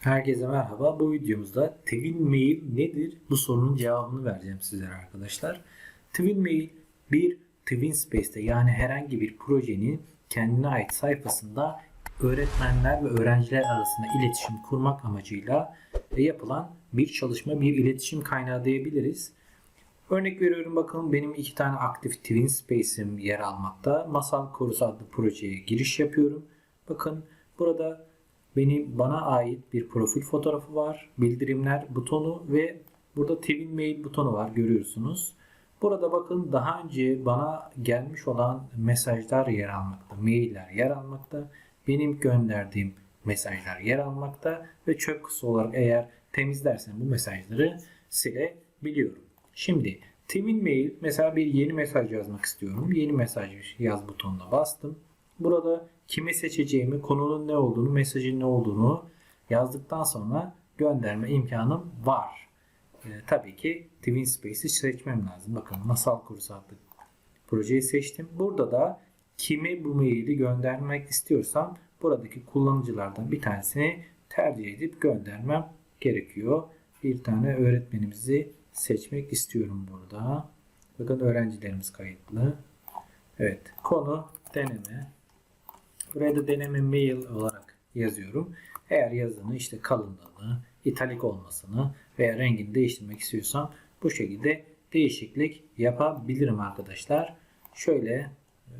Herkese merhaba. Bu videomuzda Twin Mail nedir? Bu sorunun cevabını vereceğim sizlere arkadaşlar. Twin Mail bir Twin Space'te yani herhangi bir projenin kendine ait sayfasında öğretmenler ve öğrenciler arasında iletişim kurmak amacıyla yapılan bir çalışma, bir iletişim kaynağı diyebiliriz. Örnek veriyorum bakın benim iki tane aktif Twin Space'im yer almakta. Masal Korusu adlı projeye giriş yapıyorum. Bakın burada benim bana ait bir profil fotoğrafı var. Bildirimler butonu ve burada Twin Mail butonu var görüyorsunuz. Burada bakın daha önce bana gelmiş olan mesajlar yer almakta, mailler yer almakta. Benim gönderdiğim mesajlar yer almakta ve çöp kutusu olarak eğer temizlersem bu mesajları silebiliyorum. Şimdi Twin Mail mesela bir yeni mesaj yazmak istiyorum. Yeni mesaj yaz butonuna bastım. Burada kimi seçeceğimi, konunun ne olduğunu, mesajın ne olduğunu yazdıktan sonra gönderme imkanım var. Ee, tabii ki Twin Space'i seçmem lazım. Bakın Masal adlı projeyi seçtim. Burada da kime bu maili göndermek istiyorsam buradaki kullanıcılardan bir tanesini tercih edip göndermem gerekiyor. Bir tane öğretmenimizi seçmek istiyorum burada. Bakın öğrencilerimiz kayıtlı. Evet. Konu deneme. Buraya da deneme mail olarak yazıyorum. Eğer yazını işte kalınlığını, italik olmasını veya rengini değiştirmek istiyorsam bu şekilde değişiklik yapabilirim arkadaşlar. Şöyle e,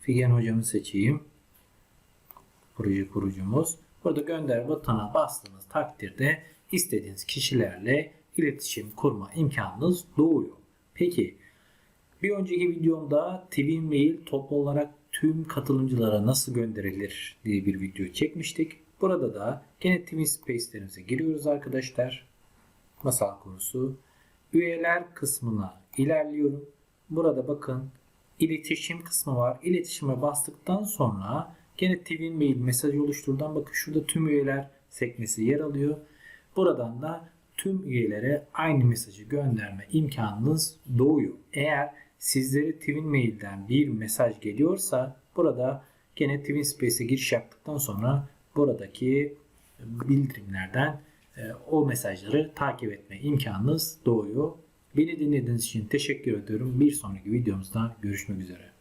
Figen hocamı seçeyim. Proje kurucumuz. Burada gönder butonuna bastığınız takdirde istediğiniz kişilerle iletişim kurma imkanınız doğuyor. Peki bir önceki videomda Twin Mail toplu olarak tüm katılımcılara nasıl gönderilir diye bir video çekmiştik. Burada da gene Twin Space'lerimize giriyoruz arkadaşlar. Masal konusu. Üyeler kısmına ilerliyorum. Burada bakın iletişim kısmı var. İletişime bastıktan sonra gene Twin Mail mesajı oluşturdan bakın şurada tüm üyeler sekmesi yer alıyor. Buradan da tüm üyelere aynı mesajı gönderme imkanınız doğuyor. Eğer sizlere Twin Mail'den bir mesaj geliyorsa burada gene Twin Space'e giriş yaptıktan sonra buradaki bildirimlerden e, o mesajları takip etme imkanınız doğuyor. Beni dinlediğiniz için teşekkür ediyorum. Bir sonraki videomuzda görüşmek üzere.